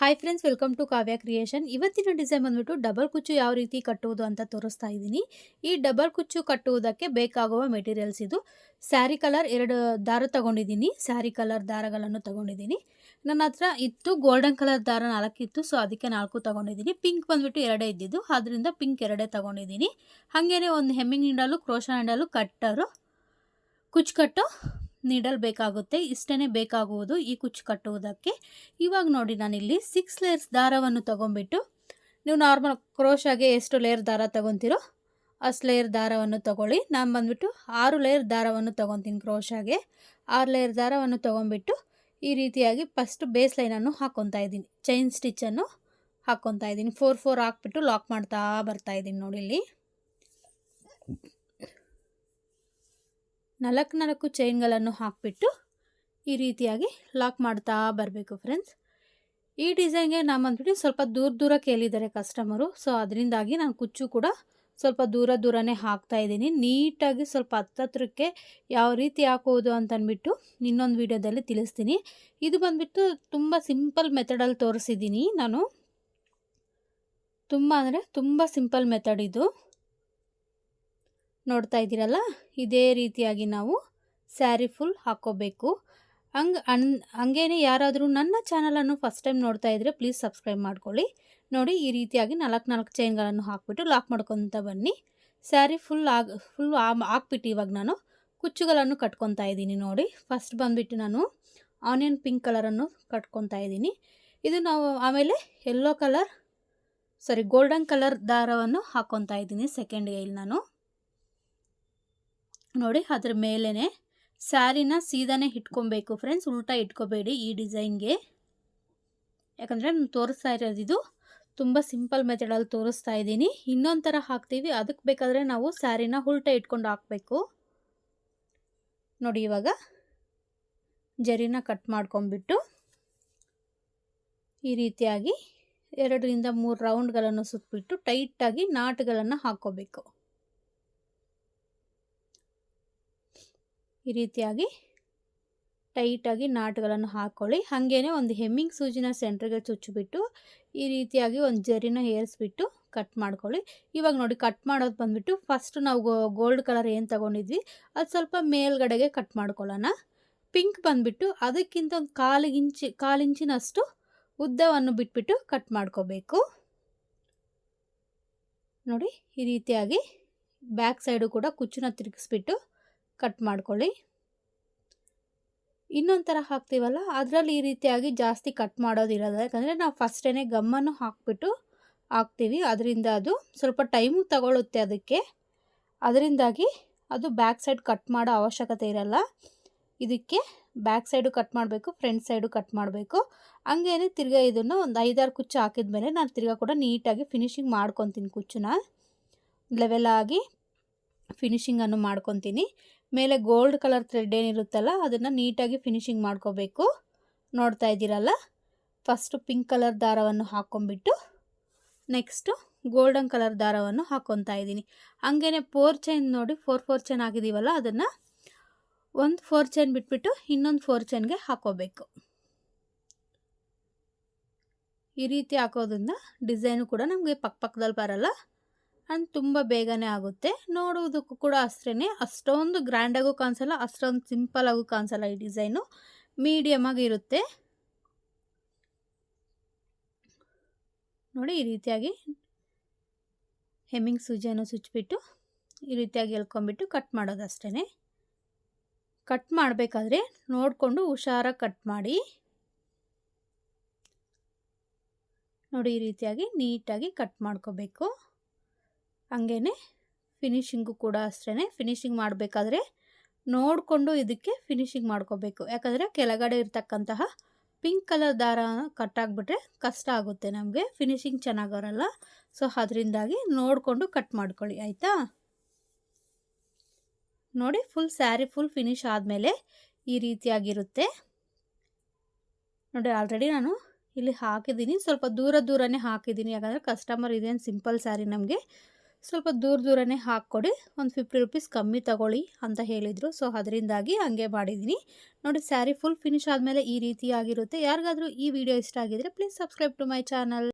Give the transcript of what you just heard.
Hi friends welcome to Kavya creation ಇವತ್ತಿನ design ಬಂದ್ಬಿಟ್ಟು double ಕುಚ್ಚು ಯಾವ ರೀತಿ ಕಟ್ಟುವುದು ಅಂತ ತೋರಿಸ್ತಾ ಇದ್ದೀನಿ. ಈ ಡಬಲ್ ಕುಚ್ಚು ಕಟ್ಟುವುದಕ್ಕೆ ಬೇಕಾಗುವ ಮೆಟೀರಿಯಲ್ಸ್ ಇದು. ಸ್ಯಾರಿ ಕಲರ್ ಎರಡು ದಾರ ತಗೊಂಡಿದ್ದೀನಿ. ಸ್ಯಾರಿ ಕಲರ್ ದಾರಗಳನ್ನು ತಗೊಂಡಿದ್ದೀನಿ. ನನ್ನ ಹತ್ರ ಇತ್ತು ಗೋಲ್ಡನ್ ಕಲರ್ ದಾರ ನಾಲ್ಕಿತ್ತು ಸೊ ಅದಕ್ಕೆ ನಾಲ್ಕು ತೊಗೊಂಡಿದ್ದೀನಿ. ಪಿಂಕ್ ಬಂದ್ಬಿಟ್ಟು ಎರಡೇ ಇದ್ದಿದ್ದು ಅದರಿಂದ ಪಿಂಕ್ ಎರಡೇ ತಗೊಂಡಿದ್ದೀನಿ. ಹಾಗೇನೆ ಒಂದು ಹೆಮ್ಮಿಂಗ್ ಹಿಂಡಲು ಕ್ರೋಶ ಹಿಂಡಲು ಕಟ್ಟರು. ಕುಚ್ಚು ಕಟ್ಟು. ನೀಡಲ್ ಬೇಕಾಗುತ್ತೆ ಇಷ್ಟೇ ಬೇಕಾಗುವುದು ಈ ಕುಚ್ಚು ಕಟ್ಟುವುದಕ್ಕೆ. ಇವಾಗ ನೋಡಿ ನಾನಿಲ್ಲಿ ಸಿಕ್ಸ್ ಲೇಯರ್ಸ್ ದಾರವನ್ನು ತೊಗೊಂಬಿಟ್ಟು ನೀವು ನಾರ್ಮಲ್ ಕ್ರೋಶಾಗೆ ಎಷ್ಟು ಲೇಯರ್ ದಾರ ತೊಗೊತೀರೋ ಅಷ್ಟು ಲೇಯರ್ ದಾರವನ್ನು ತೊಗೊಳ್ಳಿ. ನಾನು ಬಂದುಬಿಟ್ಟು ಆರು ಲೇಯರ್ ದಾರವನ್ನು ತೊಗೊತೀನಿ ಕ್ರೋಶಾಗೆ ಆರು ಲೇಯರ್ ದಾರವನ್ನು ತೊಗೊಂಬಿಟ್ಟು ಈ ರೀತಿಯಾಗಿ ಫಸ್ಟ್ ಬೇಸ್ ಲೈನನ್ನು ಹಾಕ್ಕೊತಾ ಇದ್ದೀನಿ. ಚೈನ್ ಸ್ಟಿಚ್ಚನ್ನು ಹಾಕ್ಕೊತಾ ಇದ್ದೀನಿ. ಫೋರ್ ಫೋರ್ ಹಾಕ್ಬಿಟ್ಟು ಲಾಕ್ ಮಾಡ್ತಾ ಬರ್ತಾ ಇದ್ದೀನಿ ನೋಡಿ ಇಲ್ಲಿ ನಾಲ್ಕು ನಾಲ್ಕು ಚೈನ್ಗಳನ್ನು ಹಾಕಿಬಿಟ್ಟು ಈ ರೀತಿಯಾಗಿ ಲಾಕ್ ಮಾಡ್ತಾ ಬರಬೇಕು ಫ್ರೆಂಡ್ಸ್. ಈ ಡಿಸೈನ್ಗೆ ನಾನು ಬಂದ್ಬಿಟ್ಟು ಸ್ವಲ್ಪ ದೂರ ದೂರ ಕೇಳಿದ್ದಾರೆ ಕಸ್ಟಮರು. ಸೊ, ಅದರಿಂದಾಗಿ ನಾನು ಕುಚ್ಚು ಕೂಡ ಸ್ವಲ್ಪ ದೂರ ದೂರನೇ ಹಾಕ್ತಾ ಇದ್ದೀನಿ. ನೀಟಾಗಿ ಸ್ವಲ್ಪ ಹತ್ತತ್ರಕ್ಕೆ ಯಾವ ರೀತಿ ಹಾಕುವುದು ಅಂತಂದ್ಬಿಟ್ಟು ಇನ್ನೊಂದು ವೀಡಿಯೋದಲ್ಲಿ ತಿಳಿಸ್ತೀನಿ. ಇದು ಬಂದುಬಿಟ್ಟು ತುಂಬ ಸಿಂಪಲ್ ಮೆಥಡಲ್ಲಿ ತೋರಿಸಿದ್ದೀನಿ ನಾನು. ತುಂಬ ಅಂದರೆ ತುಂಬ ಸಿಂಪಲ್ ಮೆಥಡ್ ಇದು. ನೋಡ್ತಾ ಇದ್ದೀರಲ್ಲ? ಇದೇ ರೀತಿಯಾಗಿ ನಾವು ಸ್ಯಾರಿ ಫುಲ್ ಹಾಕ್ಕೋಬೇಕು. ಹಂಗೆ ಅನ್, ಹಂಗೇನೆ ಯಾರಾದರೂ ನನ್ನ ಚಾನಲನ್ನು ಫಸ್ಟ್ ಟೈಮ್ ನೋಡ್ತಾ ಇದ್ದರೆ ಪ್ಲೀಸ್ ಸಬ್ಸ್ಕ್ರೈಬ್ ಮಾಡ್ಕೊಳ್ಳಿ. ನೋಡಿ, ಈ ರೀತಿಯಾಗಿ ನಾಲ್ಕು ನಾಲ್ಕು ಚೈನ್ಗಳನ್ನು ಹಾಕ್ಬಿಟ್ಟು ಲಾಕ್ ಮಾಡ್ಕೊತ ಬನ್ನಿ. ಸ್ಯಾರಿ ಫುಲ್ ಆಗ, ಫುಲ್ ಹಾಕ್ಬಿಟ್ಟು ಇವಾಗ ನಾನು ಕುಚ್ಚುಗಳನ್ನು ಕಟ್ಕೊತಾ ಇದ್ದೀನಿ ನೋಡಿ. ಫಸ್ಟ್ ಬಂದುಬಿಟ್ಟು ನಾನು ಆನಿಯನ್ ಪಿಂಕ್ ಕಲರನ್ನು ಕಟ್ಕೊತಾ ಇದ್ದೀನಿ. ಇದು ನಾವು ಆಮೇಲೆ yellow colour, sorry golden colour ದಾರವನ್ನು ಹಾಕ್ಕೊತಾ ಇದ್ದೀನಿ ಸೆಕೆಂಡ್ ಇಲ್ಲಿ ನಾನು. ನೋಡಿ ಅದ್ರ ಮೇಲೇ ಸ್ಯಾರಿನ ಸೀದಾನೇ ಇಟ್ಕೊಬೇಕು ಫ್ರೆಂಡ್ಸ್ ಉಲ್ಟಾ ಇಟ್ಕೋಬೇಡಿ ಈ ಡಿಸೈನ್ಗೆ. ಯಾಕಂದರೆ ನಾನು ತೋರಿಸ್ತಾ ಇರೋದು ಇದು ತುಂಬ ಸಿಂಪಲ್ ಮೆಥಡಲ್ಲಿ ತೋರಿಸ್ತಾ ಇದ್ದೀನಿ. ಇನ್ನೊಂದು ಥರ ಹಾಕ್ತೀವಿ, ಅದಕ್ಕೆ ಬೇಕಾದರೆ ನಾವು ಸ್ಯಾರಿನ ಉಲ್ಟಾ ಇಟ್ಕೊಂಡು ಹಾಕಬೇಕು. ನೋಡಿ ಇವಾಗ ಜರಿನ ಕಟ್ ಮಾಡ್ಕೊಂಬಿಟ್ಟು ಈ ರೀತಿಯಾಗಿ ಎರಡರಿಂದ ಮೂರು ರೌಂಡ್ಗಳನ್ನು ಸುತ್ತಬಿಟ್ಟು ಟೈಟಾಗಿ ನಾಟ್ಗಳನ್ನು ಹಾಕ್ಕೋಬೇಕು. ಈ ರೀತಿಯಾಗಿ ಟೈಟಾಗಿ ನಾಟ್ಗಳನ್ನು ಹಾಕ್ಕೊಳ್ಳಿ ಹಾಗೇನೆ ಒಂದು ಹೆಮ್ಮಿಂಗ್ ಸೂಜಿನ ಸೆಂಟ್ರಿಗೆ ಚುಚ್ಚಿಬಿಟ್ಟು, ಈ ರೀತಿಯಾಗಿ ಒಂದು ಜರಿನ ಏರಿಸ್ಬಿಟ್ಟು ಕಟ್ ಮಾಡ್ಕೊಳ್ಳಿ. ಇವಾಗ ನೋಡಿ, ಕಟ್ ಮಾಡೋದು ಬಂದುಬಿಟ್ಟು ಫಸ್ಟ್ ನಾವು ಗೋಲ್ಡ್ ಕಲರ್ ಏನು ತೊಗೊಂಡಿದ್ವಿ, ಅದು ಸ್ವಲ್ಪ ಮೇಲ್ಗಡೆಗೆ ಕಟ್ ಮಾಡ್ಕೊಳ್ಳೋಣ. ಪಿಂಕ್ ಬಂದುಬಿಟ್ಟು ಅದಕ್ಕಿಂತ ಒಂದು ಕಾಲು ಇಂಚಿ ಕಾಲು ಇಂಚಿನಷ್ಟು ಉದ್ದವನ್ನು ಬಿಟ್ಬಿಟ್ಟು ಕಟ್ ಮಾಡ್ಕೋಬೇಕು. ನೋಡಿ, ಈ ರೀತಿಯಾಗಿ ಬ್ಯಾಕ್ ಸೈಡು ಕೂಡ ಕುಚ್ಚನ್ನ ತಿರುಗಿಸ್ಬಿಟ್ಟು ಕಟ್ ಮಾಡ್ಕೊಳ್ಳಿ. ಇನ್ನೊಂದು ಥರ ಹಾಕ್ತೀವಲ್ಲ, ಅದರಲ್ಲಿ ಈ ರೀತಿಯಾಗಿ ಜಾಸ್ತಿ ಕಟ್ ಮಾಡೋದಿರೋದು ಯಾಕಂದರೆ ನಾವು ಫಸ್ಟೇ ಗಮ್ಮನ್ನು ಹಾಕ್ಬಿಟ್ಟು ಹಾಕ್ತೀವಿ. ಅದರಿಂದ ಅದು ಸ್ವಲ್ಪ ಟೈಮು ತಗೊಳ್ಳುತ್ತೆ ಅದಕ್ಕೆ. ಅದರಿಂದಾಗಿ ಅದು ಬ್ಯಾಕ್ ಸೈಡ್ ಕಟ್ ಮಾಡೋ ಅವಶ್ಯಕತೆ ಇರಲ್ಲ. ಇದಕ್ಕೆ ಬ್ಯಾಕ್ ಸೈಡು ಕಟ್ ಮಾಡಬೇಕು ಫ್ರಂಟ್ ಸೈಡು ಕಟ್ ಮಾಡಬೇಕು. ಹಂಗೇನೆ ತಿರ್ಗಾ ಇದನ್ನು ಒಂದು ಐದಾರು ಕುಚ್ಚು ಹಾಕಿದ ಮೇಲೆ ನಾನು ತಿರ್ಗಾ ಕೂಡ ನೀಟಾಗಿ ಫಿನಿಶಿಂಗ್ ಮಾಡ್ಕೊತೀನಿ ಕುಚ್ಚನ್ನ. ಲೆವೆಲ್ ಆಗಿ ಫಿನಿಶಿಂಗನ್ನು ಮಾಡ್ಕೊತೀನಿ. ಮೇಲೆ ಗೋಲ್ಡ್ ಕಲರ್ ಥ್ರೆಡ್ ಏನಿರುತ್ತಲ್ಲ, ಅದನ್ನು ನೀಟಾಗಿ ಫಿನಿಶಿಂಗ್ ಮಾಡ್ಕೋಬೇಕು. ನೋಡ್ತಾ ಇದ್ದೀರಲ್ಲ? ಫಸ್ಟು ಪಿಂಕ್ ಕಲರ್ ದಾರವನ್ನು ಹಾಕ್ಕೊಂಬಿಟ್ಟು ನೆಕ್ಸ್ಟು ಗೋಲ್ಡನ್ ಕಲರ್ ದಾರವನ್ನು ಹಾಕ್ಕೊತಾ ಇದ್ದೀನಿ. ಹಂಗೇ ಫೋರ್ ಚೈನ್ ನೋಡಿ ಫೋರ್ ಫೋರ್ ಚೈನ್ ಆಗಿದ್ದೀವಲ್ಲ ಅದನ್ನು ಒಂದು ಫೋರ್ ಚೈನ್ ಬಿಟ್ಬಿಟ್ಟು ಇನ್ನೊಂದು ಫೋರ್ ಚೈನ್ಗೆ ಹಾಕೋಬೇಕು. ಈ ರೀತಿ ಹಾಕೋದ್ರಿಂದ ಡಿಸೈನು ಕೂಡ ನಮಗೆ ಪಕ್ಕ ಪಕ್ಕದಲ್ಲಿ ಬರಲ್ಲ. ಆ್ಯಂಡ್ ತುಂಬ ಬೇಗನೆ ಆಗುತ್ತೆ. ನೋಡುವುದಕ್ಕೂ ಕೂಡ ಅಷ್ಟೇ ಅಷ್ಟೊಂದು ಗ್ರ್ಯಾಂಡಾಗೂ ಕಾಣಿಸಲ್ಲ, ಅಷ್ಟೊಂದು ಸಿಂಪಲಾಗೂ ಕಾಣಿಸಲ್ಲ ಈ ಡಿಸೈನು. ಮೀಡಿಯಮಾಗಿ ಇರುತ್ತೆ. ನೋಡಿ ಈ ರೀತಿಯಾಗಿ ಹೆಮ್ಮಿಂಗ್ ಸೂಜಿಯನ್ನು ಸುಚ್ಚಿಬಿಟ್ಟು ಈ ರೀತಿಯಾಗಿ ಎಳ್ಕೊಂಬಿಟ್ಟು ಕಟ್ ಮಾಡೋದು ಅಷ್ಟೇ ಕಟ್ ಮಾಡಬೇಕಾದ್ರೆ ನೋಡಿಕೊಂಡು ಹುಷಾರಾಗಿ ಕಟ್ ಮಾಡಿ. ನೋಡಿ ಈ ರೀತಿಯಾಗಿ ನೀಟಾಗಿ ಕಟ್ ಮಾಡ್ಕೋಬೇಕು. ಹಂಗೇ ಫಿನಿಶಿಂಗು ಕೂಡ ಅಷ್ಟೇ ಫಿನಿಶಿಂಗ್ ಮಾಡಬೇಕಾದ್ರೆ ನೋಡಿಕೊಂಡು ಇದಕ್ಕೆ ಫಿನಿಶಿಂಗ್ ಮಾಡ್ಕೋಬೇಕು. ಯಾಕಂದರೆ ಕೆಳಗಡೆ ಇರ್ತಕ್ಕಂತಹ ಪಿಂಕ್ ಕಲರ್ ದಾರ ಕಟ್ಟಾಗ್ಬಿಟ್ರೆ ಕಷ್ಟ ಆಗುತ್ತೆ ನಮಗೆ. ಫಿನಿಶಿಂಗ್ ಚೆನ್ನಾಗಿ ಬರಲ್ಲ ಸೊ ಅದರಿಂದಾಗಿ ನೋಡಿಕೊಂಡು ಕಟ್ ಮಾಡ್ಕೊಳ್ಳಿ, ಆಯಿತಾ? ನೋಡಿ ಫುಲ್ ಸ್ಯಾರಿ ಫುಲ್ ಫಿನಿಶ್ ಆದಮೇಲೆ ಈ ರೀತಿಯಾಗಿರುತ್ತೆ. ನೋಡಿ ಆಲ್ರೆಡಿ ನಾನು ಇಲ್ಲಿ ಹಾಕಿದ್ದೀನಿ. ಸ್ವಲ್ಪ ದೂರ ದೂರನೇ ಹಾಕಿದ್ದೀನಿ. ಯಾಕಂದರೆ ಕಸ್ಟಮರ್ ಇದೇನು ಸಿಂಪಲ್ ಸ್ಯಾರಿ ನಮಗೆ. ಸ್ವಲ್ಪ ದೂರ ದೂರನೇ ಹಾಕ್ಕೊಡಿ. ಒಂದು ಫಿಫ್ಟಿ ರುಪೀಸ್ ಕಮ್ಮಿ ತಗೊಳ್ಳಿ ಅಂತ ಹೇಳಿದರು. ಸೊ ಅದರಿಂದಾಗಿ ಹಂಗೆ ಮಾಡಿದ್ದೀನಿ. ನೋಡಿ ಸ್ಯಾರಿ ಫುಲ್ ಫಿನಿಶ್ ಆದಮೇಲೆ ಈ ರೀತಿಯಾಗಿರುತ್ತೆ. ಯಾರಿಗಾದರೂ ಈ ವಿಡಿಯೋ ಇಷ್ಟ ಆಗಿದರೆ please subscribe to my channel